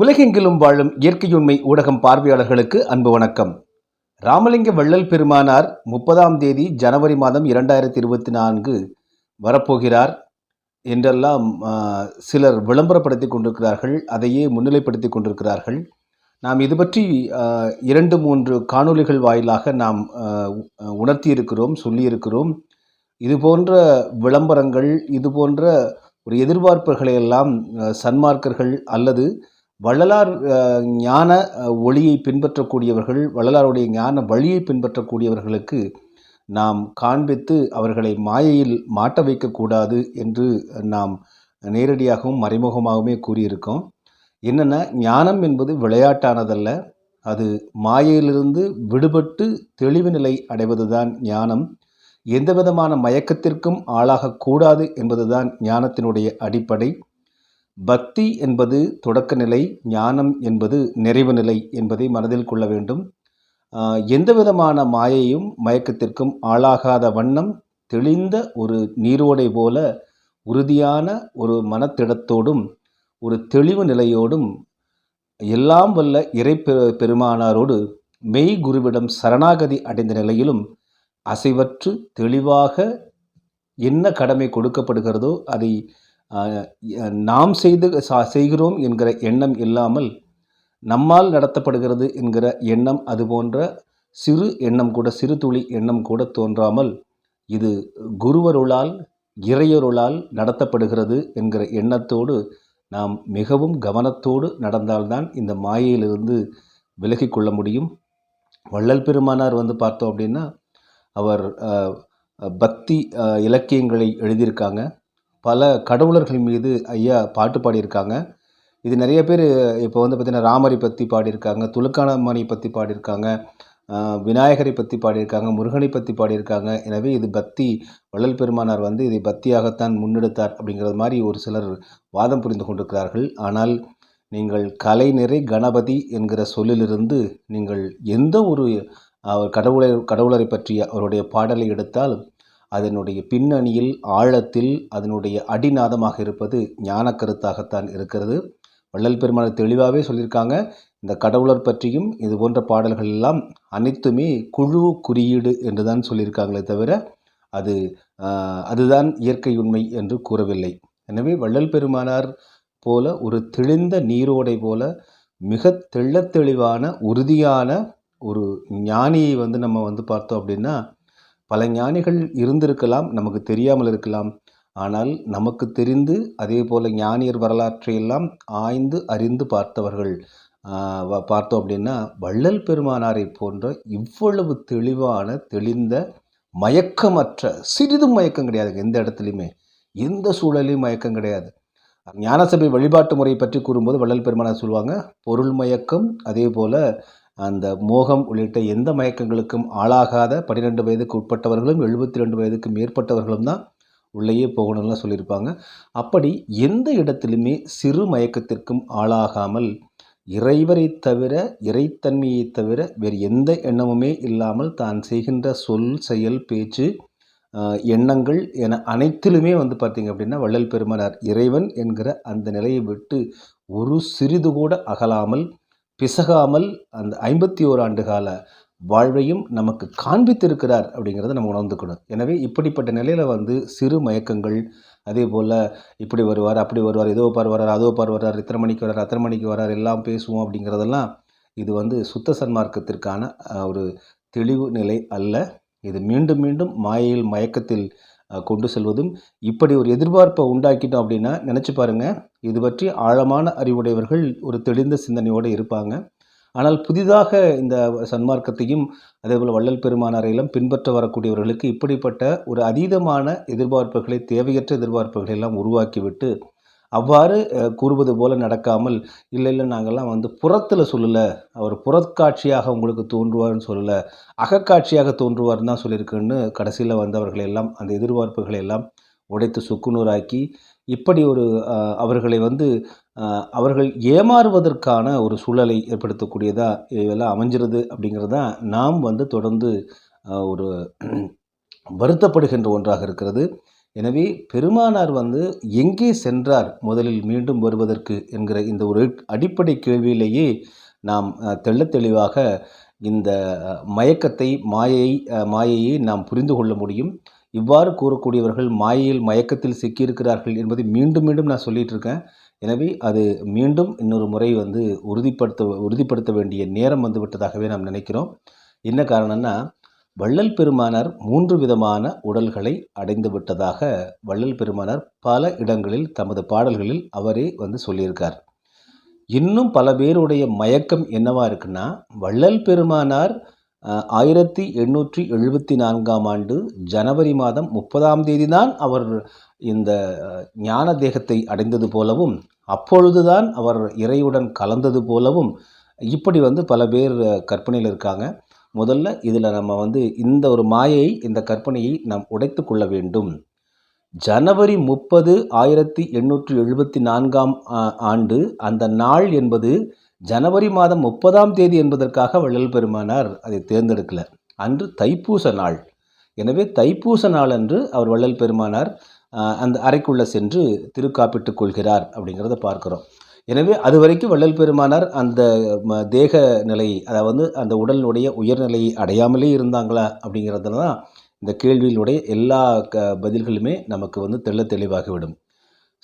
உலகெங்கிலும் வாழும் இயற்கையுண்மை ஊடகம் பார்வையாளர்களுக்கு அன்பு வணக்கம். ராமலிங்க வள்ளல் பெருமானார் முப்பதாம் தேதி ஜனவரி மாதம் இரண்டாயிரத்தி இருபத்தி நான்கு வரப்போகிறார் என்றெல்லாம் சிலர் விளம்பரப்படுத்தி கொண்டிருக்கிறார்கள் அதையே முன்னிலைப்படுத்தி கொண்டிருக்கிறார்கள். நாம் இது பற்றி இரண்டு மூன்று காணொளிகள் வாயிலாக நாம் உணர்த்தியிருக்கிறோம் சொல்லியிருக்கிறோம். இது போன்ற விளம்பரங்கள் இது போன்ற ஒரு எதிர்பார்ப்புகளை எல்லாம் சன்மார்க்கர்கள் அல்லது வள்ளலார் ஞான ஒளியை பின்பற்றக்கூடியவர்கள் வள்ளலாருடைய ஞான வழியை பின்பற்றக்கூடியவர்களுக்கு நாம் காண்பித்து அவர்களை மாயையில் மாட்ட வைக்கக்கூடாது என்று நாம் நேரடியாகவும் மறைமுகமாகவுமே கூறியிருக்கோம். என்னென்ன ஞானம் என்பது விளையாட்டானதல்ல. அது மாயையிலிருந்து விடுபட்டு தெளிவு நிலை அடைவதுதான் ஞானம். எந்த விதமான மயக்கத்திற்கும் ஆளாகக்கூடாது என்பதுதான் ஞானத்தினுடைய அடிப்படை. பக்தி என்பது தொடக்க நிலை ஞானம் என்பது நிறைவு நிலை என்பதை மனதில் கொள்ள வேண்டும். எந்த விதமான மாயையும் மயக்கத்திற்கும் ஆளாகாத வண்ணம் தெளிந்த ஒரு நீரோடை போல உறுதியான ஒரு மனத்திடத்தோடும் ஒரு தெளிவு நிலையோடும் எல்லாம் வல்ல இறை பெருமானாரோடு மெய் குருவிடம் சரணாகதி அடைந்த நிலையிலும் அசைவற்று தெளிவாக என்ன கடமை கொடுக்கப்படுகிறதோ அதை நாம் செய்து சா- செய்கிறோம் என்கிற எண்ணம் இல்லாமல் நம்மால் நடத்தப்படுகிறது என்கிற எண்ணம் அது போன்ற சிறு எண்ணம் கூட சிறு துளி எண்ணம் கூட தோன்றாமல் இது குருவருளால் இறையருளால் நடத்தப்படுகிறது என்கிற எண்ணத்தோடு நாம் மிகவும் கவனத்தோடு நடந்தால்தான் இந்த மாயையிலிருந்து விலகி கொள்ள முடியும். வள்ளல் பெருமானார் வந்து பார்த்தோம் அப்படின்னா அவர் பக்தி இலக்கியங்களை எழுதியிருக்காங்க. பல கடவுளர்கள் மீது ஐயா பாட்டு பாடியிருக்காங்க. இது நிறைய பேர் இப்போ வந்து பார்த்திங்கன்னா ராமரை பற்றி பாடியிருக்காங்க துலுக்கானம்மனை பற்றி பாடியிருக்காங்க விநாயகரை பற்றி பாடியிருக்காங்க முருகனை பற்றி பாடியிருக்காங்க. எனவே இது பக்தி வள்ளல் பெருமானார் வந்து இதை பக்தியாகத்தான் முன்னெடுத்தார் அப்படிங்கிறது மாதிரி ஒரு சிலர் வாதம் புரிந்து கொண்டிருக்கிறார்கள். ஆனால் நீங்கள் கலை நிறை கணபதி என்கிற சொல்லிலிருந்து நீங்கள் எந்த ஒரு அவர் கடவுளை கடவுளரை பற்றிய அவருடைய பாடலை எடுத்தால் அதனுடைய பின்னணியில் ஆழத்தில் அதனுடைய அடிநாதமாக இருப்பது ஞான கருத்தாகத்தான் இருக்கிறது. வள்ளல் பெருமாள் தெளிவாகவே சொல்லியிருக்காங்க. இந்த கடவுளர் பற்றியும் இது போன்ற பாடல்கள் எல்லாம் அனைத்துமே குழு குறியீடு என்று தான் சொல்லியிருக்காங்களே தவிர அது அதுதான் இயற்கை உண்மை என்று கூறவில்லை. எனவே வள்ளல் பெருமானார் போல ஒரு தெளிந்த நீரோடை போல மிக தெள்ளத் தெளிவான உறுதியான ஒரு ஞானியை வந்து நம்ம வந்து பார்த்தோம் அப்படின்னா பல ஞானிகள் இருந்திருக்கலாம் நமக்கு தெரியாமல் இருக்கலாம். ஆனால் நமக்கு தெரிந்து அதே போல் ஞானியர் வரலாற்றையெல்லாம் ஆய்ந்து அறிந்து பார்த்தவர்கள் பார்த்தோம் அப்படின்னா வள்ளல் பெருமானாரை போன்ற இவ்வளவு தெளிவான தெளிந்த மயக்கமற்ற சிறிதும் மயக்கம் கிடையாது எந்த இடத்துலையுமே. எந்த சூழலையும் மயக்கம் கிடையாது. ஞானசபை வழிபாட்டு முறை பற்றி கூறும்போது வள்ளல் பெருமானார் சொல்லுவாங்க பொருள் மயக்கம் அதே போல் அந்த மோகம் உள்ளிட்ட எந்த மயக்கங்களுக்கும் ஆளாகாத பன்னிரெண்டு வயதுக்கு உட்பட்டவர்களும் எழுபத்தி ரெண்டு வயதுக்கு மேற்பட்டவர்களும் தான் உள்ளேயே போகணும்லாம் சொல்லியிருப்பாங்க. அப்படி எந்த இடத்திலுமே சிறு மயக்கத்திற்கும் ஆளாகாமல் இறைவரை தவிர இறைத்தன்மையை தவிர வேறு எந்த எண்ணமுமே இல்லாமல் தான் செய்கின்ற சொல் செயல் பேச்சு எண்ணங்கள் என அனைத்திலுமே வந்து பார்த்திங்க அப்படின்னா வள்ளல் பெருமானார் இறைவன் என்கிற அந்த நிலையை விட்டு ஒரு சிறிது கூட அகலாமல் பிசகாமல் அந்த ஐம்பத்தி ஓரு ஆண்டு கால வாழ்வையும் நமக்கு காண்பித்திருக்கிறார் அப்படிங்கிறத நம்ம உணர்ந்துக்கணும். எனவே இப்படிப்பட்ட நிலையில் வந்து சிறு மயக்கங்கள் அதே போல் இப்படி வருவார் அப்படி வருவார் இதோ பார் வரார் அதோ பார் வரார் இத்தனை மணிக்கு வரார் அத்தனை மணிக்கு வரார் எல்லாம் பேசுவோம் அப்படிங்கிறதெல்லாம் இது வந்து சுத்த சன்மார்க்கத்திற்கான ஒரு தெளிவு நிலை அல்ல. இது மீண்டும் மீண்டும் மாயையில் மயக்கத்தில் கொண்டு செல்வதும் இப்படி ஒரு எதிர்பார்ப்பை உண்டாக்கிட்டோம் அப்படின்னா நினச்சி பாருங்கள் இது பற்றி ஆழமான அறிவுடையவர்கள் ஒரு தெளிந்த சிந்தனையோடு இருப்பாங்க. ஆனால் புதிதாக இந்த சன்மார்க்கத்தையும் அதேபோல் வள்ளல் பெருமானாரையெல்லாம் பின்பற்ற வரக்கூடியவர்களுக்கு இப்படிப்பட்ட ஒரு அதீதமான எதிர்பார்ப்புகளை தேவையற்ற எதிர்பார்ப்புகளை எல்லாம் உருவாக்கிவிட்டு அவ்வாறு கூறுவது போல நடக்காமல் இல்லை இல்லை நாங்கள்லாம் வந்து புறத்தில் சொல்லலை. அவர் புறக்காட்சியாக உங்களுக்கு தோன்றுவார்னு சொல்லலை. அகக்காட்சியாக தோன்றுவார்னு தான் சொல்லியிருக்குன்னு கடைசியில் வந்தவர்களை எல்லாம் அந்த எதிர்பார்ப்புகளை எல்லாம் உடைத்து சுக்குநூறாக்கி இப்படி ஒரு அவர்களை வந்து அவர்கள் ஏமாறுவதற்கான ஒரு சூழலை ஏற்படுத்தக்கூடியதாக இதெல்லாம் அமைஞ்சிருது அப்படிங்கிறது தான் நாம் வந்து தொடர்ந்து ஒரு வருத்தப்படுகின்ற ஒன்றாக இருக்கிறது. எனவே பெருமானார் வந்து எங்கே சென்றார் முதலில் மீண்டும் வருவதற்கு என்கிற இந்த ஒரு அடிப்படை கேள்வியிலேயே நாம் தெள்ள தெளிவாக இந்த மயக்கத்தை மாயை மாயையை நாம் புரிந்து கொள்ள முடியும். இவ்வாறு கூறக்கூடியவர்கள் மாயையில் மயக்கத்தில் சிக்கியிருக்கிறார்கள் என்பதை மீண்டும் மீண்டும் நான் சொல்லிட்டு இருக்கேன். எனவே அது மீண்டும் இன்னொரு முறை வந்து உறுதிப்படுத்த உறுதிப்படுத்த வேண்டிய நேரம் வந்துவிட்டதாகவே நாம் நினைக்கிறோம். என்ன காரணம்னா வள்ளல் பெருமானார் மூன்று விதமான உடல்களை அடைந்து விட்டதாக வள்ளல் பெருமானார் பல இடங்களில் தமது பாடல்களில் அவரே வந்து சொல்லியிருக்கார். இன்னும் பல பேருடைய மயக்கம் என்னவா இருக்குன்னா வள்ளல் பெருமானார் ஆயிரத்தி எண்ணூற்றி எழுபத்தி நான்காம் ஆண்டு ஜனவரி மாதம் முப்பதாம் தேதி தான் அவர் இந்த ஞான தேகத்தை அடைந்தது போலவும் அப்பொழுதுதான் அவர் இறையுடன் கலந்தது போலவும் இப்படி வந்து பல பேர் கற்பனையில் இருக்காங்க. முதல்ல இதில் நம்ம வந்து இந்த ஒரு மாயை இந்த கற்பனையை நாம் உடைத்து கொள்ள வேண்டும். ஜனவரி முப்பது ஆயிரத்தி எண்ணூற்றி எழுபத்தி நான்காம் ஆ- ஆண்டு அந்த நாள் என்பது ஜனவரி மாதம் முப்பதாம் தேதி என்பதற்காக வள்ளல் பெருமானார் அதை தேர்ந்தெடுக்கல. அன்று தைப்பூச நாள். எனவே தைப்பூச நாள் அன்று அவர் வள்ளல் பெருமானார் அந்த அறைக்குள்ளே சென்று திருக்காப்பிட்டுக் கொள்கிறார் அப்படிங்கிறத பார்க்குறோம். எனவே அது வரைக்கும் வள்ளல் பெருமானார் அந்த ம, தேக நிலை அதாவது அந்த உடலினுடைய உயர்நிலையை அடையாமலே இருந்தாங்களா அப்படிங்கிறதுல தான் இந்த கேள்வியினுடைய எல்லா க பதில்களுமே நமக்கு வந்து தெள்ள தெளிவாகிவிடும்.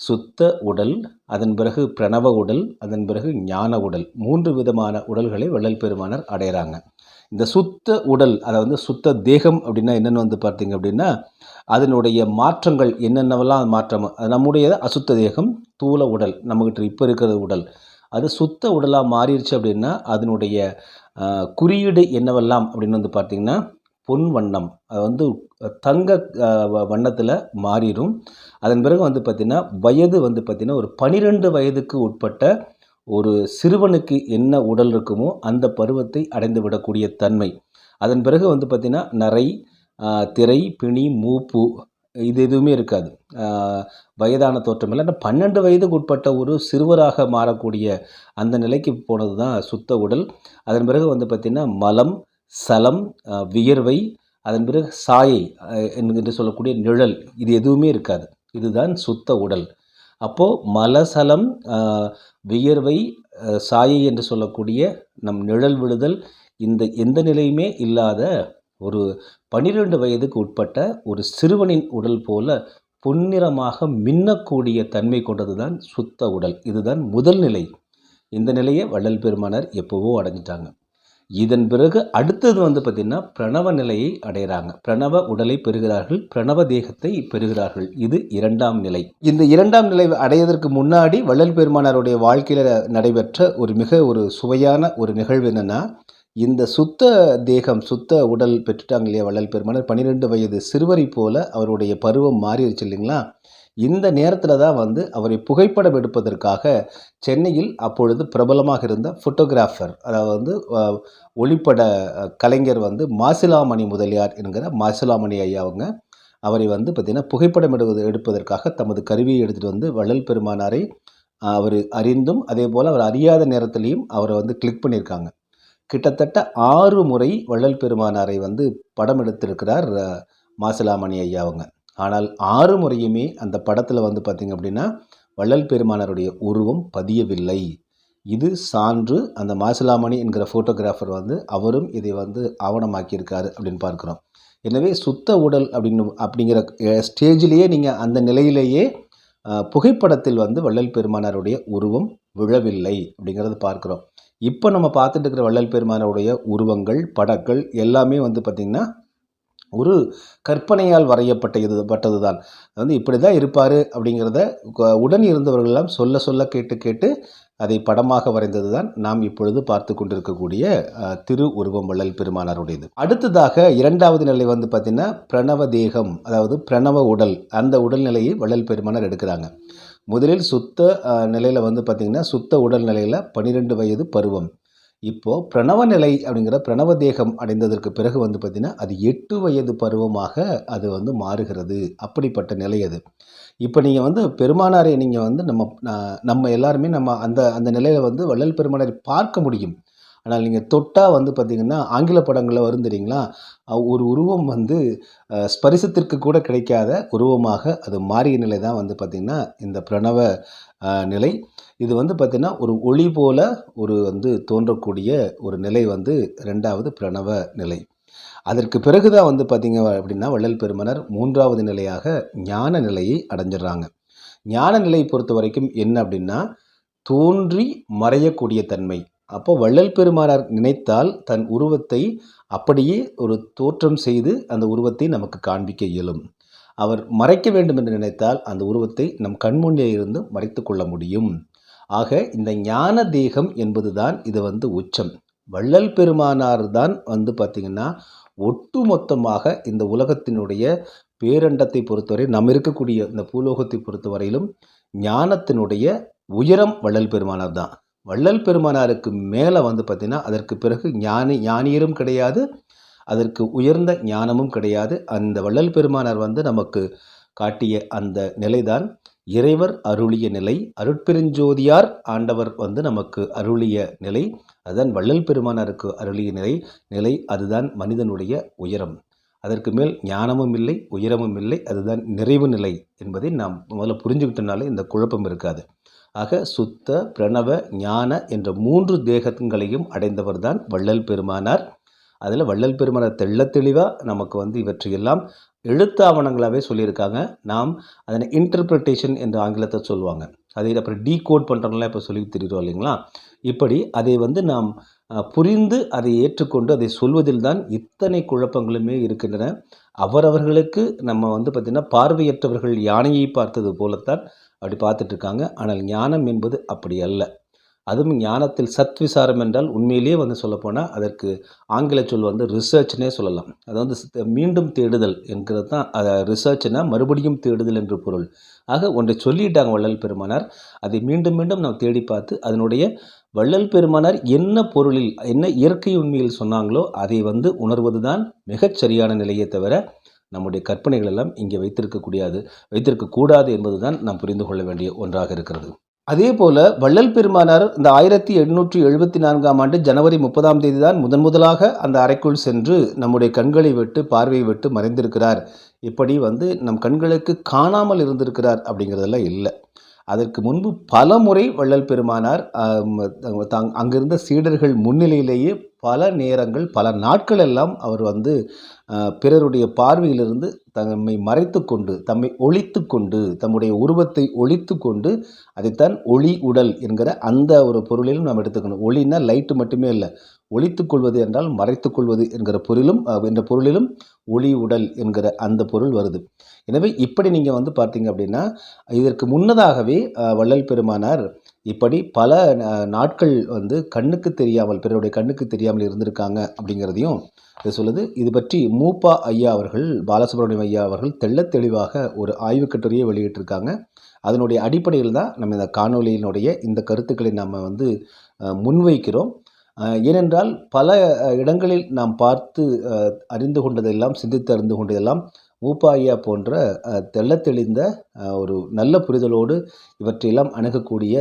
சுத்த உடல் அதன் பிறகு பிரணவ உடல் அதன் பிறகு ஞான உடல் மூன்று விதமான உடல்களை வள்ளல் பெருமானார் அடையிறாங்க. இந்த சுத்த உடல் அதாவது சுத்த தேகம் அப்படின்னா என்னென்னு வந்து பார்த்தீங்க அப்படின்னா அதனுடைய மாற்றங்கள் என்னென்னவெல்லாம் மாற்றம் நம்முடைய அசுத்த தேகம் ஸ்தூல உடல் நம்மகிட்ட இப்போ இருக்கிற உடல். அது சுத்த உடலாக மாறிடுச்சு அப்படின்னா அதனுடைய குறியீடு என்னவெல்லாம் அப்படின்னு வந்து பார்த்திங்கன்னா பொன் வண்ணம். அது வந்து தங்க வண்ணத்தில் மாறிடும். அதன் பிறகு வந்து பார்த்திங்கன்னா வயது வந்து பார்த்திங்கன்னா ஒரு பனிரெண்டு வயதுக்கு உட்பட்ட ஒரு சிறுவனுக்கு என்ன உடல் இருக்குமோ அந்த பருவத்தை அடைந்து விடக்கூடிய தன்மை. அதன் பிறகு வந்து பார்த்திங்கன்னா நரை திரை பிணி மூப்பு இது எதுவுமே இருக்காது. வயதான தோற்றம் இல்லை. ஆனால் பன்னெண்டு வயதுக்கு உட்பட்ட ஒரு சிறுவராக மாறக்கூடிய அந்த நிலைக்கு போனது தான் சுத்த உடல். அதன் பிறகு வந்து பார்த்திங்கன்னா மலம் சலம் வியர்வை அதன் பிறகு சாயை என்று சொல்லக்கூடிய நிழல் இது எதுவுமே இருக்காது. இதுதான் சுத்த உடல். அப்போது மலசலம் வியர்வை சாயை என்று சொல்லக்கூடிய நம் நிழல் விடுதல் இந்த எந்த நிலையுமே இல்லாத ஒரு பன்னிரெண்டு வயதுக்கு உட்பட்ட ஒரு சிறுவனின் உடல் போல பொன்னிறமாக மின்னக்கூடிய தன்மை கொண்டது தான் சுத்த உடல். இதுதான் முதல் நிலை. இந்த நிலையை வள்ளல் பெருமானார் எப்போவோ அடைஞ்சிட்டாங்க. இதன் பிறகு அடுத்தது வந்து பார்த்திங்கன்னா பிரணவ நிலையை அடைகிறாங்க. பிரணவ உடலை பெறுகிறார்கள் பிரணவ தேகத்தை பெறுகிறார்கள். இது இரண்டாம் நிலை. இந்த இரண்டாம் நிலை அடைவதற்கு முன்னாடி வள்ளல் பெருமானாருடைய வாழ்க்கையில் நடைபெற்ற ஒரு மிக ஒரு சுவையான ஒரு நிகழ்வு என்னென்னா இந்த சுத்த தேகம் சுத்த உடல் பெற்றுட்டாங்க இல்லையா வள்ளல் பெருமானர்? பன்னிரெண்டு வயது சிறுவரை போல அவருடைய பருவம் மாறிடுச்சு இல்லைங்களா? இந்த நேரத்தில் தான் வந்து அவரை புகைப்படம் எடுப்பதற்காக சென்னையில் அப்பொழுது பிரபலமாக இருந்த ஃபோட்டோகிராஃபர் அதாவது வந்து ஒளிப்பட கலைஞர் வந்து மாசிலாமணி முதலியார் என்கிற மாசிலாமணி ஐயா அவங்க அவரை வந்து பார்த்திங்கன்னா புகைப்படம் எடுவது எடுப்பதற்காக தமது கருவியை எடுத்துகிட்டு வந்து வள்ளல் பெருமானாரை அவர் அறிந்தும் அதே போல் அவர் அறியாத நேரத்திலையும் அவரை வந்து கிளிக் பண்ணியிருக்காங்க. கிட்டத்தட்ட ஆறு முறை வள்ளல் பெருமானாரை வந்து படம் எடுத்திருக்கிறார் மாசிலாமணி ஐயா அவங்க. ஆனால் ஆறு முறையுமே அந்த படத்தில் வந்து பார்த்திங்க அப்படின்னா வள்ளல் பெருமானாருடைய உருவம் பதியவில்லை. இது சான்று அந்த மாசிலாமணி என்கிற ஃபோட்டோகிராஃபர் வந்து அவரும் இதை வந்து ஆவணமாக்கியிருக்காரு அப்படின்னு பார்க்குறோம். எனவே சுத்த உடல் அப்படின்னு அப்படிங்கிற ஸ்டேஜிலேயே நீங்கள் அந்த நிலையிலேயே புகைப்படத்தில் வந்து வள்ளல் பெருமானாருடைய உருவம் விழவில்லை அப்படிங்கிறத பார்க்குறோம். இப்போ நம்ம பார்த்துட்டு இருக்கிற வள்ளல் பெருமானோடைய உருவங்கள் படங்கள் எல்லாமே வந்து பார்த்திங்கன்னா ஒரு கற்பனையால் வரையப்பட்ட இது பட்டது தான் வந்து இப்படி தான் இருப்பார் அப்படிங்கிறத உடன் இருந்தவர்களெல்லாம் சொல்ல சொல்ல கேட்டு கேட்டு அதை படமாக வரைந்தது தான் நாம் இப்பொழுது பார்த்து கொண்டிருக்கக்கூடிய திரு உருவம் வள்ளல் பெருமானாருடையது. அடுத்ததாக இரண்டாவது நிலை வந்து பார்த்திங்கன்னா பிரணவ தேகம் அதாவது பிரணவ உடல் அந்த உடல்நிலையை வள்ளல் பெருமானார் எடுக்கிறாங்க. முதலில் சுத்த நிலையில் வந்து பார்த்திங்கன்னா சுத்த உடல் நிலையில் பன்னிரெண்டு வயது பருவம். இப்போது பிரணவ நிலை அப்படிங்கிற பிரணவ தேகம் அடைந்ததற்கு பிறகு வந்து பார்த்திங்கன்னா அது எட்டு வயது பருவமாக அது வந்து மாறுகிறது. அப்படிப்பட்ட நிலை அது. இப்போ நீங்கள் வந்து பெருமானாரை நீங்கள் வந்து நம்ம நம்ம எல்லாருமே நம்ம அந்த அந்த நிலையில் வந்து வள்ளல் பெருமானாரை பார்க்க முடியும். ஆனால் நீங்கள் தொட்டால் வந்து பார்த்தீங்கன்னா ஆங்கில படங்களில் வரும் தெரியுங்களா? ஒரு உருவம் வந்து ஸ்பரிசத்திற்கு கூட கிடைக்காத உருவமாக அது மாறிய நிலை தான் வந்து பார்த்திங்கன்னா இந்த பிரணவ நிலை. இது வந்து பார்த்திங்கன்னா ஒரு ஒளி போல ஒரு வந்து தோன்றக்கூடிய ஒரு நிலை வந்து ரெண்டாவது பிரணவ நிலை. அதற்கு பிறகு தான் வந்து பார்த்திங்க அப்படின்னா வள்ளல் பெருமனர் மூன்றாவது நிலையாக ஞான நிலையை அடைஞ்சிடுறாங்க. ஞான நிலையை பொறுத்த வரைக்கும் என்ன அப்படின்னா தோன்றி மறையக்கூடிய தன்மை. அப்போ வள்ளல் பெருமானார் நினைத்தால் தன் உருவத்தை அப்படியே ஒரு தோற்றம் செய்து அந்த உருவத்தை நமக்கு காண்பிக்க இயலும். அவர் மறைக்க வேண்டும் என்று நினைத்தால் அந்த உருவத்தை நம் கண்முன்னே இருந்து மறைத்து கொள்ள முடியும். ஆக இந்த ஞான தேகம் என்பதுதான் இது வந்து உச்சம். வள்ளல் பெருமானார் தான் வந்து பார்த்திங்கன்னா ஒட்டுமொத்தமாக இந்த உலகத்தினுடைய பேரண்டத்தை பொறுத்தவரை நம்ம இருக்கக்கூடிய இந்த பூலோகத்தை பொறுத்தவரையிலும் ஞானத்தினுடைய உயரம் வள்ளல் பெருமானார் தான். வள்ளல் பெருமானாருக்கு மேலே வந்து பார்த்திங்கன்னா அதற்கு பிறகு ஞானி ஞானியரும் கிடையாது அதற்கு உயர்ந்த ஞானமும் கிடையாது. அந்த வள்ளல் பெருமானார் வந்து நமக்கு காட்டிய அந்த நிலைதான் இறைவர் அருளிய நிலை அருட்பெருஞ்சோதியார் ஆண்டவர் வந்து நமக்கு அருளிய நிலை அதுதான் வள்ளல் பெருமானாருக்கு அருளிய நிலை நிலை அதுதான் மனிதனுடைய உயரம். அதற்கு மேல் ஞானமும் இல்லை உயரமும் இல்லை அதுதான் நிறைவு நிலை என்பதை நாம் முதல்ல புரிஞ்சுக்கிட்டனாலே இந்த குழப்பம் இருக்காது. ஆக சுத்த பிரணவ ஞான என்ற மூன்று தேகங்களையும் அடைந்தவர் தான் வள்ளல் பெருமானார். அதில் வள்ளல் பெருமானார் தெள்ள தெளிவாக நமக்கு வந்து இவற்றையெல்லாம் எழுத்து ஆவணங்களாகவே சொல்லியிருக்காங்க. நாம் அதனை இன்டர்பிரிட்டேஷன் என்று ஆங்கிலத்தை சொல்லுவாங்க. அதை அப்புறம் டீகோட் பண்ணுறவங்களாம் இப்போ சொல்லி தெரிகிறோம் இல்லைங்களா? இப்படி அதை வந்து நாம் புரிந்து அதை ஏற்றுக்கொண்டு அதை சொல்வதில் தான் இத்தனை குழப்பங்களுமே இருக்கின்றன. அவரவர்களுக்கு நம்ம வந்து பார்த்திங்கன்னா பார்வையற்றவர்கள் யானையை பார்த்தது போலத்தான் அப்படி பார்த்துட்ருக்காங்க. ஆனால் ஞானம் என்பது அப்படி அல்ல. அதுவும் ஞானத்தில் சத் விசாரம் என்றால் உண்மையிலேயே வந்து சொல்லப்போனால் அதற்கு ஆங்கில சொல் வந்து ரிசர்ச்னே சொல்லலாம். அது வந்து மீண்டும் தேடுதல் என்கிறது தான். அதை ரிசர்ச்னா மறுபடியும் தேடுதல் என்று பொருள். ஆக ஒன்றை சொல்லிட்டாங்க வள்ளல் பெருமானார். அதை மீண்டும் மீண்டும் நாம் தேடி பார்த்து அதனுடைய வள்ளல் பெருமானார் என்ன பொருளில் என்ன இயற்கை உண்மையில் சொன்னாங்களோ அதை வந்து உணர்வது தான் மிகச் சரியான நிலையை தவிர நம்முடைய கற்பனைகள் எல்லாம் இங்கே வைத்திருக்கக்கூடியது வைத்திருக்கக்கூடாது என்பதுதான் நாம் புரிந்து கொள்ள வேண்டிய ஒன்றாக இருக்கிறது. அதே போல வள்ளல் பெருமானார் இந்த ஆயிரத்தி எண்ணூற்றி எழுபத்தி நான்காம் ஆண்டு ஜனவரி முப்பதாம் தேதி தான் முதன் முதலாக அந்த அறைக்குள் சென்று நம்முடைய கண்களை விட்டு பார்வையை விட்டு மறைந்திருக்கிறார். இப்படி வந்து நம் கண்களுக்கு காணாமல் இருந்திருக்கிறார் அப்படிங்கிறதெல்லாம் இல்லை. அதற்கு முன்பு பல முறை வள்ளல் பெருமானார் தாங் அங்கிருந்த சீடர்கள் முன்னிலையிலேயே பல நேரங்கள் பல நாட்கள் எல்லாம் அவர் வந்து பிறருடைய பார்வையிலிருந்து தம்மை மறைத்து கொண்டு தம்மை ஒழித்து கொண்டு தம்முடைய உருவத்தை ஒழித்து கொண்டு அதைத்தான் ஒளி உடல் என்கிற அந்த ஒரு பொருளிலும் நாம் எடுத்துக்கணும். ஒளின்னா லைட்டு மட்டுமே இல்லை. ஒழித்துக் கொள்வது என்றால் மறைத்துக் கொள்வது என்கிற பொருளும் என்ற பொருளிலும் ஒளி உடல் என்கிற அந்த பொருள் வருது. எனவே இப்படி நீங்கள் வந்து பார்த்தீங்க அப்படின்னா இதற்கு முன்னதாகவே வள்ளல் பெருமானார் இப்படி பல நாட்கள் வந்து கண்ணுக்கு தெரியாமல் பிறருடைய கண்ணுக்கு தெரியாமல் இருந்திருக்காங்க அப்படிங்கிறதையும் இது சொல்லுது. இது பற்றி மூப்பா ஐயா அவர்கள் பாலசுப்ரமணியம் ஐயா அவர்கள் தெள்ள தெளிவாக ஒரு ஆய்வுக் கட்டுரையை வெளியிட்டிருக்காங்க. அதனுடைய அடிப்படையில் தான் நம்ம இந்த காணொலியினுடைய இந்த கருத்துக்களை நம்ம வந்து முன்வைக்கிறோம். ஏனென்றால் பல இடங்களில் நாம் பார்த்து அறிந்து கொண்டதெல்லாம் சிந்தித்து அறிந்து கொண்டதெல்லாம் மூப்பாயா போன்ற தெள்ள தெளிந்த ஒரு நல்ல புரிதலோடு இவற்றையெல்லாம் அணுகக்கூடிய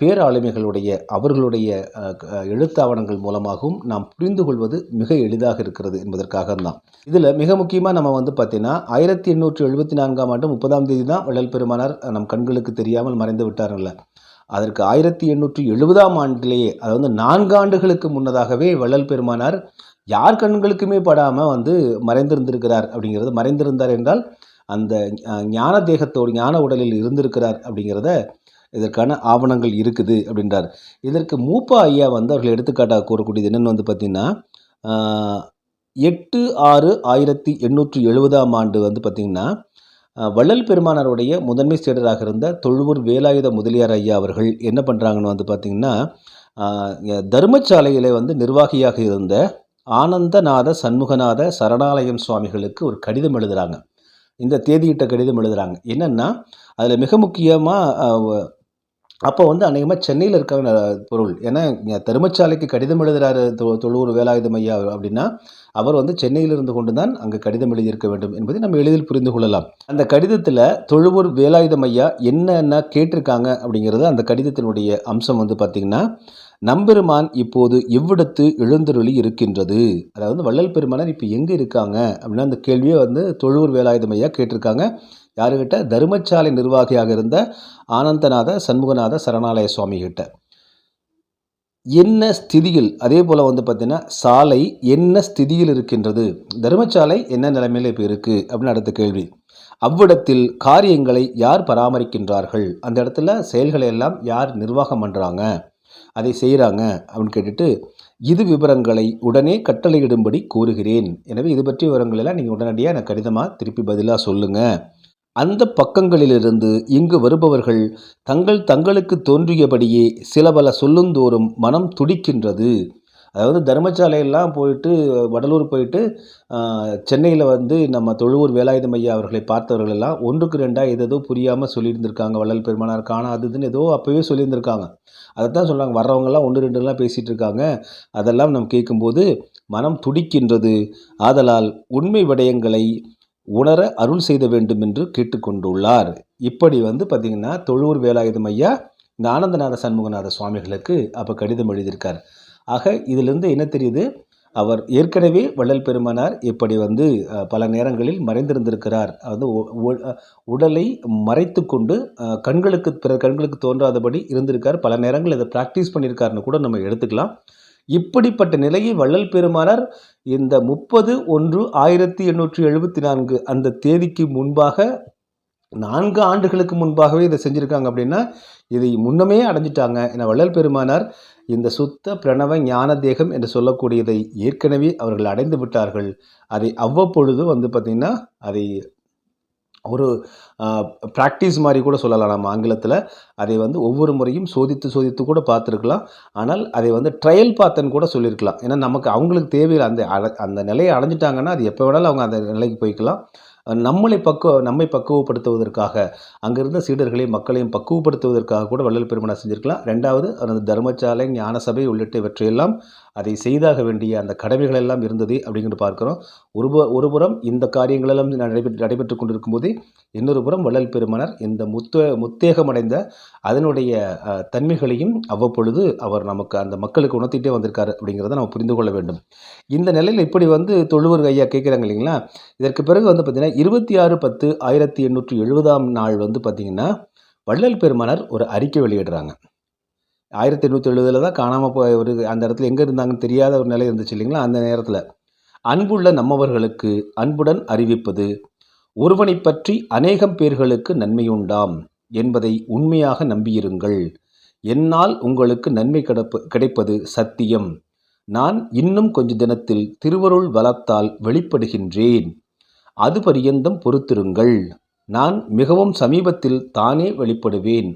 பேராளுமைகளுடைய அவர்களுடைய எழுத்தாவணங்கள் மூலமாகவும் நாம் புரிந்து கொள்வது மிக எளிதாக இருக்கிறது என்பதற்காக தான். இதில் மிக முக்கியமாக நம்ம வந்து பார்த்தீங்கன்னா ஆயிரத்தி எண்ணூற்றி எழுபத்தி நான்காம் ஆண்டு முப்பதாம் தேதி தான் வள்ளல் பெருமானார் நம் கண்களுக்கு தெரியாமல் மறைந்து விட்டார்ல. அதற்கு ஆயிரத்தி எண்ணூற்றி எழுபதாம் ஆண்டிலேயே அதாவது நான்கு ஆண்டுகளுக்கு முன்னதாகவே வள்ளல் பெருமானார் யார் கண்களுக்குமே படாமல் வந்து மறைந்திருந்திருக்கிறார் அப்படிங்கிறது மறைந்திருந்தார் என்றால் அந்த ஞான தேகத்தோடு ஞான உடலில் இருந்திருக்கிறார் அப்படிங்கிறத இதற்கான ஆவணங்கள் இருக்குது அப்படின்றார். இதற்கு மூப்பா ஐயா வந்து அவர்கள் எடுத்துக்காட்டாக கூறக்கூடியது என்னென்னு வந்து பார்த்திங்கன்னா எட்டு ஆறு ஆயிரத்தி எண்ணூற்றி எழுபதாம் ஆண்டு வந்து பார்த்திங்கன்னா வள்ளல் பெருமானாருடைய முதன்மை சேடராக இருந்த தொழுவூர் வேலாயுத முதலியார் ஐயா அவர்கள் என்ன பண்ணுறாங்கன்னு வந்து பார்த்திங்கன்னா தர்மசாலையில் வந்து நிர்வாகியாக இருந்த ஆனந்தநாத சண்முகநாத சரணாலயம் சுவாமிகளுக்கு ஒரு கடிதம் எழுதுகிறாங்க இந்த தேதியிட்ட கடிதம் எழுதுகிறாங்க என்னென்னா அதில் மிக முக்கியமாக அப்போ வந்து அநேகமாக சென்னையில் இருக்க பொருள். ஏன்னா இங்க தருமச்சாலைக்கு கடிதம் எழுதுகிறாரு தொ தொழுவூர் வேலாயுதம் ஐயா அப்படின்னா அவர் வந்து சென்னையில் இருந்து கொண்டு தான் அங்கே கடிதம் எழுதியிருக்க வேண்டும் என்பதை நம்ம எளிதில் புரிந்து கொள்ளலாம். அந்த கடிதத்தில் தொழுவூர் வேலாயுதம் ஐயா என்னென்ன கேட்டிருக்காங்க அப்படிங்கிறது அந்த கடிதத்தினுடைய அம்சம் வந்து பார்த்திங்கன்னா நம்பெருமான் இப்போது எவ்விடத்து எழுந்தருளி இருக்கின்றது? அதாவது வள்ளல் பெருமானார் இப்போ எங்கே இருக்காங்க? அப்படின்னா அந்த கேள்வியை வந்து தொழுவூர் வேலாயுதம் ஐயா கேட்டிருக்காங்க. யாருக்கிட்ட தர்மச்சாலை நிர்வாகியாக இருந்த ஆனந்தநாத சண்முகநாத சரணாலய சுவாமி கிட்ட என்ன ஸ்திதியில்? அதே போல் வந்து பார்த்திங்கன்னா சாலை என்ன ஸ்திதியில் இருக்கின்றது? தர்மச்சாலை என்ன நிலைமையில் இப்போ இருக்குது அப்படின்னு அடுத்த கேள்வி. அவ்விடத்தில் காரியங்களை யார் பராமரிக்கின்றார்கள்? அந்த இடத்துல செயல்களை எல்லாம் யார் நிர்வாகம் பண்ணுறாங்க அதை செய்கிறாங்க அப்படின்னு கேட்டுட்டு இது விவரங்களை உடனே கட்டளையிடும்படி கூறுகிறேன். எனவே இது பற்றிய விவரங்கள் எல்லாம் நீங்கள் உடனடியாக எனக்கு கடிதமாக திருப்பி பதிலாக சொல்லுங்கள் அந்த பக்கங்களிலிருந்து இங்கு வருபவர்கள் தங்கள் தங்களுக்கு தோன்றியபடியே சில பல சொல்லுந்தோறும் மனம் துடிக்கின்றது. அதாவது தர்மசாலையெல்லாம் போயிட்டு வடலூர் போயிட்டு சென்னையில் வந்து நம்ம தொழுவூர் வேலாயுதம் ஐயா அவர்களை பார்த்தவர்கள் எல்லாம் ஒன்றுக்கு ரெண்டாக எதோ புரியாமல் சொல்லியிருந்திருக்காங்க. வள்ளல் பெருமானார் காணாதுன்னு ஏதோ அப்போவே சொல்லியிருந்திருக்காங்க. அதை தான் சொல்கிறாங்க வர்றவங்கெல்லாம் ஒன்று ரெண்டுலாம் பேசிகிட்டு இருக்காங்க அதெல்லாம் நம்ம கேட்கும்போது மனம் துடிக்கின்றது. ஆதலால் உண்மை விடயங்களை உணர அருள் செய்த வேண்டும் என்று கேட்டுக்கொண்டுள்ளார். இப்படி வந்து பார்த்திங்கன்னா தொழுவூர் வேலாயுதம் ஐயா இந்த ஆனந்தநாத சண்முகநாத சுவாமிகளுக்கு அப்போ கடிதம் எழுதியிருக்கார். ஆக இதிலிருந்து என்ன தெரியுது? அவர் ஏற்கனவே வள்ளல் பெருமானார் இப்படி வந்து பல நேரங்களில் மறைந்திருந்திருக்கிறார். அது உடலை மறைத்து கொண்டு கண்களுக்கு பிற கண்களுக்கு தோன்றாதபடி இருந்திருக்கார். பல நேரங்கள் இதை ப்ராக்டிஸ் பண்ணியிருக்காருன்னு கூட நம்ம எடுத்துக்கலாம். இப்படிப்பட்ட நிலையை வள்ளல் பெருமானார் இந்த முப்பது ஒன்று ஆயிரத்தி எண்ணூற்றி எழுபத்தி நான்கு அந்த தேதிக்கு முன்பாக நான்கு ஆண்டுகளுக்கு முன்பாகவே இதை செஞ்சுருக்காங்க அப்படின்னா இதை முன்னமே அடைஞ்சிட்டாங்க ஏன்னா வள்ளல் பெருமானார் இந்த சுத்த பிரணவ ஞான தேகம் என்று சொல்லக்கூடியதை ஏற்கனவே அவர்கள் அடைந்து விட்டார்கள். அதை அவ்வப்பொழுது வந்து பார்த்திங்கன்னா அதை ஒரு ப்ராக்டிஸ் மாதிரி கூட சொல்லலாம். நம்ம ஆங்கிலத்தில் அதை வந்து ஒவ்வொரு முறையும் சோதித்து சோதித்து கூட பார்த்துருக்கலாம். ஆனால் அதை வந்து ட்ரையல் பார்த்தன்னு கூட சொல்லியிருக்கலாம். ஏன்னா நமக்கு அவங்களுக்கு தேவையில்லை. அந்த அந்த நிலையை அடைஞ்சிட்டாங்கன்னா அது எப்போ வேணாலும் அவங்க அந்த நிலைக்கு போய்க்கலாம். நம்மளை பக்குவ நம்மை பக்குவப்படுத்துவதற்காக அங்கிருந்த சீடர்களையும் மக்களையும் பக்குவப்படுத்துவதற்காக கூட வள்ளல் பெருமனா செஞ்சிருக்கலாம். ரெண்டாவது அந்த தர்மசாலை ஞானசபை உள்ளிட்ட இவற்றையெல்லாம் அதை செய்தாக வேண்டிய அந்த கடமைகள் எல்லாம் இருந்தது அப்படிங்கிறது பார்க்குறோம். ஒரு பு- ஒரு புறம் இந்த காரியங்கள் எல்லாம் நடைபெற்று நடைபெற்று கொண்டிருக்கும் போது இன்னொரு புறம் வள்ளல் பெருமனர் இந்த முத்த முத்தேகமடைந்த அதனுடைய தன்மைகளையும் அவ்வப்பொழுது அவர் நமக்கு அந்த மக்களுக்கு உணர்த்திட்டே வந்திருக்காரு அப்படிங்கிறத நம்ம புரிந்து கொள்ள வேண்டும். இந்த நிலையில் இப்படி வந்து தொழுவர் ஐயா கேட்குறாங்க இல்லைங்களா? இதற்கு பிறகு வந்து பார்த்திங்கன்னா இருபத்தி ஆறு பத்து ஆயிரத்தி எண்ணூற்றி எழுபதாம் நாள் வந்து பார்த்திங்கன்னா வள்ளல் பெருமனர் ஒரு அறிக்கை வெளியிடுறாங்க. ஆயிரத்தி எண்ணூற்றி எழுபதில் தான் காணாமல் போய் ஒரு அந்த இடத்துல எங்கே இருந்தாங்கன்னு தெரியாத ஒரு நிலை இருந்துச்சு இல்லைங்களா? அந்த நேரத்தில். அன்புள்ள நம்மவர்களுக்கு அன்புடன் அறிவிப்பது ஒருவனைப் பற்றி அநேகம் பேர்களுக்கு நன்மையுண்டாம் என்பதை உண்மையாக நம்பியிருங்கள். என்னால் உங்களுக்கு நன்மை கிடப்பு கிடைப்பது சத்தியம். நான் இன்னும் கொஞ்ச தினத்தில் திருவருள் வளத்தால் வெளிப்படுகின்றேன். அது பரியந்தம் பொறுத்திருங்கள். நான் மிகவும் சமீபத்தில் தானே வெளிப்படுவேன்.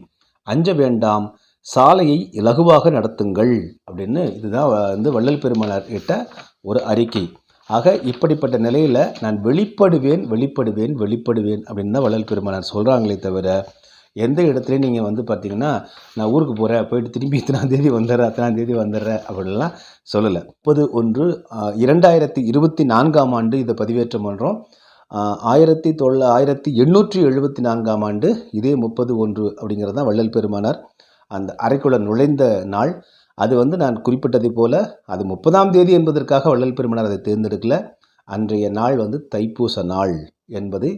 அஞ்ச வேண்டாம். சாலையை இலகுவாக நடத்துங்கள் அப்படின்னு இதுதான் வந்து வள்ளல் பெருமானார் கிட்ட ஒரு அறிக்கை. ஆக இப்படிப்பட்ட நிலையில் நான் வெளிப்படுவேன் வெளிப்படுவேன் வெளிப்படுவேன் அப்படின்னு தான் வள்ளல் பெருமானார் சொல்கிறாங்களே தவிர எந்த இடத்துலையும் நீங்கள் வந்து பார்த்தீங்கன்னா நான் ஊருக்கு போகிறேன் போயிட்டு திரும்பி இத்தனாம் தேதி வந்துடுறேன் அத்தனாம் தேதி வந்துடுறேன் அப்படின்லாம் சொல்லலை. முப்பது ஒன்று இரண்டாயிரத்தி இருபத்தி நான்காம் ஆண்டு இதை பதிவேற்றம் பண்ணுறோம் ஆயிரத்தி தொள்ள ஆயிரத்தி எண்ணூற்றி எழுபத்தி நான்காம் ஆண்டு இதே முப்பது ஒன்று அப்படிங்கிறது தான் வள்ளல் பெருமானார். அந்த அறைக்குள்ள நுழைந்த நாள். அது வந்து நான் குறிப்பிட்டதை போல அது முப்பதாம் தேதி என்பதற்காக வள்ளல் பெருமானார் அதை தேர்ந்தெடுக்கல. அன்றைய நாள் வந்து தைப்பூச நாள் என்பதை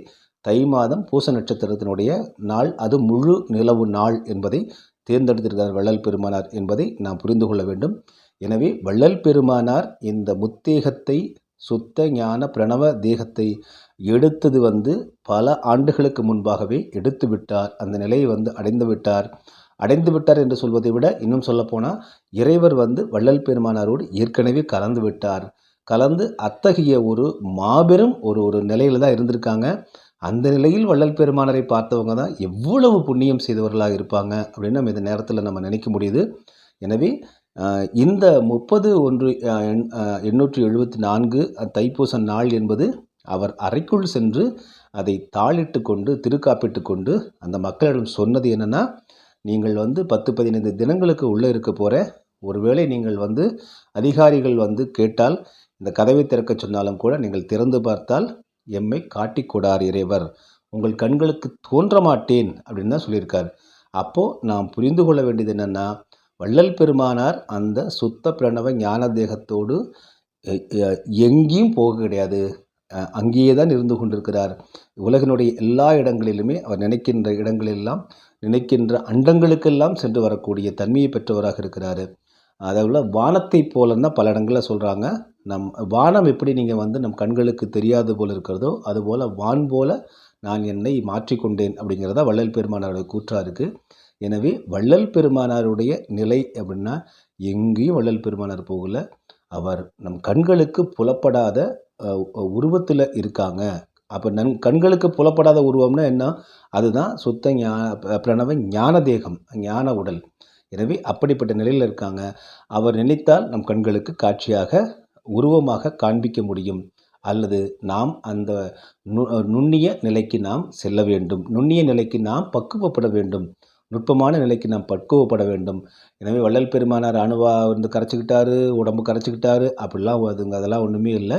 தை மாதம் பூச நட்சத்திரத்தினுடைய நாள் அது முழு நிலவு நாள் என்பதை தேர்ந்தெடுத்திருக்கிறார் வள்ளல் பெருமானார் என்பதை நாம் புரிந்து கொள்ள வேண்டும். எனவே வள்ளல் பெருமானார் இந்த முத்தேகத்தை சுத்த ஞான பிரணவ தேகத்தை எடுத்தது வந்து பல ஆண்டுகளுக்கு முன்பாகவே எடுத்து விட்டார் அந்த நிலையை வந்து அடைந்து விட்டார் அடைந்து விட்டார் என்று சொல்வதை விட இன்னும் சொல்லப்போனால் இறைவர் வந்து வள்ளல் பெருமானாரோடு ஏற்கனவே கலந்து விட்டார். கலந்து அத்தகைய ஒரு மாபெரும் ஒரு ஒரு நிலையில் தான் இருந்திருக்காங்க. அந்த நிலையில் வள்ளல் பெருமானரை பார்த்தவங்க தான் எவ்வளவு புண்ணியம் செய்தவர்களாக இருப்பாங்க அப்படின்னு நம்ம இந்த நேரத்தில் நம்ம நினைக்க முடியுது. எனவே இந்த முப்பது ஒன்று எண்- எண்ணூற்றி எழுபத்தி நான்கு தைப்பூச நாள் என்பது அவர் அறைக்குள் சென்று அதை தாளிட்டு கொண்டு திருக்காப்பிட்டு கொண்டு அந்த மக்களிடம் சொன்னது என்னென்னா நீங்கள் வந்து பத்து பதினைந்து தினங்களுக்கு உள்ளே இருக்க போகிற ஒருவேளை நீங்கள் வந்து அதிகாரிகள் வந்து கேட்டால் இந்த கதவை திறக்க சொன்னாலும் கூட நீங்கள் திறந்து பார்த்தால் எம்மை காட்டிக்கொடார் இறைவர். உங்கள் கண்களுக்கு தோன்ற மாட்டேன் அப்படின்னு தான் சொல்லியிருக்கார். அப்போது நாம் புரிந்து கொள்ள வேண்டியது என்னென்னா வள்ளல் பெருமானார் அந்த சுத்த பிரணவ ஞான தேகத்தோடு எங்கேயும் போக கிடையாது. அங்கேயே தான் இருந்து கொண்டிருக்கிறார். உலகினுடைய எல்லா இடங்களிலுமே அவர் நினைக்கின்ற இடங்களெல்லாம் நினைக்கின்ற அண்டங்களுக்கெல்லாம் சென்று வரக்கூடிய தன்மையை பெற்றவராக இருக்கிறார். அதேபோல் வானத்தை போலன்னா பல இடங்களில் சொல்கிறாங்க நம் வானம் எப்படி நீங்கள் வந்து நம் கண்களுக்கு தெரியாது போல் இருக்கிறதோ அதுபோல் வான் போல நான் என்னை மாற்றிக்கொண்டேன் அப்படிங்கிறதா வள்ளல் பெருமானாருடைய கூற்றாக இருக்குது எனவே வள்ளல் பெருமானாருடைய நிலை அப்படின்னா எங்கேயும் வள்ளல் பெருமானார் போகல. அவர் நம் கண்களுக்கு புலப்படாத உருவத்தில் இருக்காங்க. அப்போ நன் கண்களுக்கு புலப்படாத உருவம்னா என்ன? அதுதான் சுத்த ஞா பிரணவ ஞான தேகம் ஞான உடல். எனவே அப்படிப்பட்ட நிலையில் இருக்காங்க. அவர் நினைத்தால் நம் கண்களுக்கு காட்சியாக உருவமாக காண்பிக்க முடியும். அல்லது நாம் அந்த நு நுண்ணிய நிலைக்கு நாம் செல்ல வேண்டும். நுண்ணிய நிலைக்கு நாம் பக்குவப்பட வேண்டும். நுட்பமான நிலைக்கு நாம் பக்குவப்பட வேண்டும். எனவே வள்ளல் பெருமானார் அணுவா வந்து கரைச்சிக்கிட்டாரு உடம்பு கரைச்சிக்கிட்டாரு அப்படிலாம் அதுங்க அதெல்லாம் ஒன்றுமே இல்லை.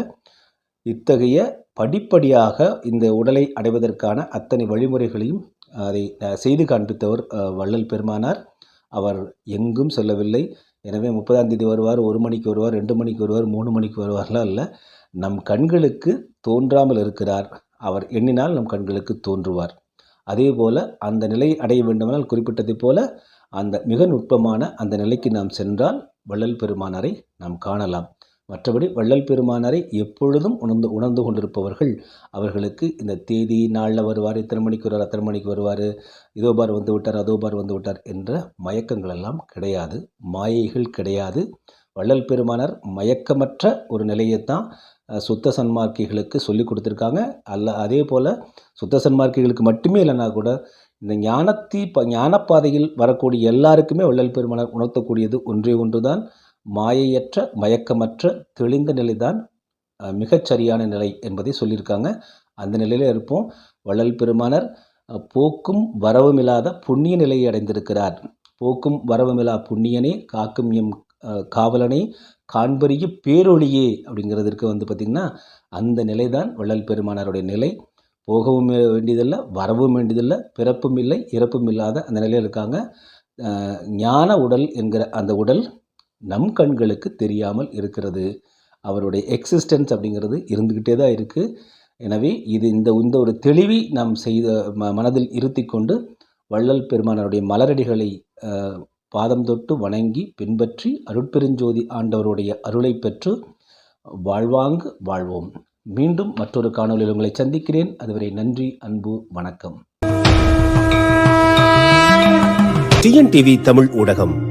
இத்தகைய படிப்படியாக இந்த உடலை அடைவதற்கான அத்தனை வழிமுறைகளையும் அதை செய்து காண்பித்தவர் வள்ளல் பெருமானார். அவர் எங்கும் செல்லவில்லை. எனவே முப்பதாம் தேதி வருவார் ஒரு மணிக்கு வருவார் ரெண்டு மணிக்கு வருவார் மூணு மணிக்கு வருவார்லாம் இல்லை. நம் கண்களுக்கு தோன்றாமல் இருக்கிறார். அவர் எண்ணினால் நம் கண்களுக்கு தோன்றுவார். அதே போல் அந்த நிலை அடைய வேண்டுமானால் குறிப்பிட்டதைப் போல அந்த மிக நுட்பமான அந்த நிலைக்கு நாம் சென்றால் வள்ளல் பெருமானாரை நாம் காணலாம். மற்றபடி வள்ளல் பெருமானாரை எப்பொழுதும் உணர்ந்து உணர்ந்து கொண்டிருப்பவர்கள். அவர்களுக்கு இந்த தேதி நாளில் வருவார் இத்தனை மணிக்கு வருவார் அத்தனை மணிக்கு வருவார் இதோ பார் வந்து விட்டார் அதோ பார் வந்து விட்டார் என்ற மயக்கங்கள் எல்லாம் கிடையாது மாயைகள் கிடையாது. வள்ளல் பெருமானார் மயக்கமற்ற ஒரு நிலையைத்தான் சுத்த சன்மார்க்கிகளுக்கு சொல்லி கொடுத்துருக்காங்க. அல்ல அதே போல் சுத்த சன்மார்க்கிகளுக்கு மட்டுமே இல்லைன்னா கூட இந்த ஞானத்தி ப ஞானப்பாதையில் வரக்கூடிய எல்லாருக்குமே வள்ளல் பெருமானார் உணர்த்தக்கூடியது ஒன்றே ஒன்றுதான். மாயையற்ற மயக்கமற்ற தெளிந்த நிலைதான் மிகச்சரியான நிலை என்பதை சொல்லியிருக்காங்க. அந்த நிலையில் இருப்போம். வள்ளல் பெருமானர் போக்கும் வரவுமில்லாத புண்ணிய நிலையை அடைந்திருக்கிறார். போக்கும் வரவுமில்லா புண்ணியனே காக்கும் எம் காவலனே காண்பறிய பேரொழியே அப்படிங்கிறதுக்கு வந்து பார்த்திங்கன்னா அந்த நிலை தான் வள்ளல் பெருமானாருடைய நிலை. போகவும் வேண்டியதில்லை வரவும் வேண்டியதில்லை பிறப்பும் இல்லை இறப்பும் இல்லாத அந்த நிலையில் இருக்காங்க. ஞான உடல் என்கிற அந்த உடல் நம் கண்களுக்கு தெரியாமல் இருக்கிறது. அவருடைய எக்ஸிஸ்டன்ஸ் அப்படிங்கிறது இருந்துக்கிட்டே தான் இருக்குது எனவே இது இந்த இந்த ஒரு தெளிவை நாம் செய்த ம மனதில் இருத்தி கொண்டு வள்ளல் பெருமானருடைய மலரடிகளை பாதம் தொட்டு வணங்கி பின்பற்றி அருட்பெருஞ்சோதி ஆண்டவருடைய அருளை பெற்று வாழ்வாங்கு வாழ்வோம். மீண்டும் மற்றொரு காணொலியில் உங்களை சந்திக்கிறேன். அதுவரை நன்றி அன்பு வணக்கம். டிஎன்டிவி தமிழ் ஊடகம்.